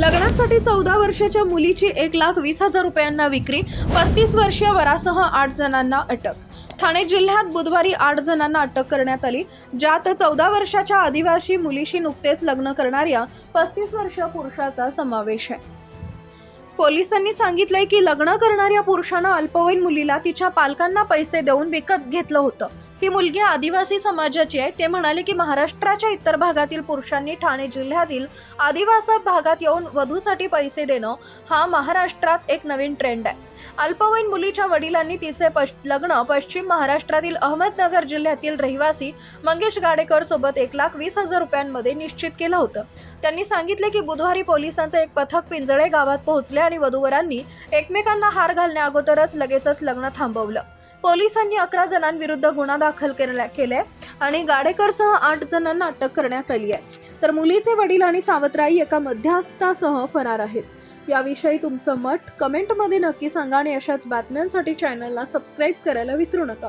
लग्नासाठी चौदा वर्षाच्या मुलीची एक लाख वीस हजार रुपयांना विक्री पस्तीस वर्षीय वरासह आठ जणांना अटक. ठाणे जिल्ह्यात बुधवारी आठ जणांना अटक करण्यात आली ज्यात चौदा वर्षाच्या आदिवासी मुलीशी नुकतेच लग्न करणाऱ्या पस्तीस वर्षीय पुरुषाचा समावेश आहे. पोलिसांनी सांगितलंय की लग्न करणाऱ्या पुरुषानं अल्पवयीन मुलीला तिच्या पालकांना पैसे देऊन विकत घेतलं होतं. ही मुलगी आदिवासी समाजाची आहे. ते म्हणाले की महाराष्ट्राच्या इतर भागातील पुरुषांनी ठाणे जिल्ह्यातील आदिवासी भागात येऊन वधूसाठी पैसे देणं हा महाराष्ट्रात एक नवीन ट्रेंड आहे. अल्पवयीन मुलीच्या वडिलांनी तिचे पश लग्न पश्चिम महाराष्ट्रातील अहमदनगर जिल्ह्यातील रहिवासी मंगेश गाडेकर सोबत एक लाख वीस हजार रुपयांमध्ये निश्चित केलं होतं. त्यांनी सांगितले की बुधवारी पोलिसांचं एक पथक पिंजळे गावात पोहोचले आणि वधूवरांनी एकमेकांना हार घालण्या अगोदरच लगेचच लग्न थांबवलं. पोलिसांनी अकरा जणांविरुद्ध गुन्हा दाखल केला केलाय आणि गाडेकरसह आठ जणांना अटक करण्यात आली आहे. तर मुलीचे वडील आणि सावत्राई एका मध्यस्थासह फरार आहेत. याविषयी तुमचं मत कमेंटमध्ये नक्की सांगा आणि अशाच बातम्यांसाठी चॅनलला सबस्क्राईब करायला विसरू नका.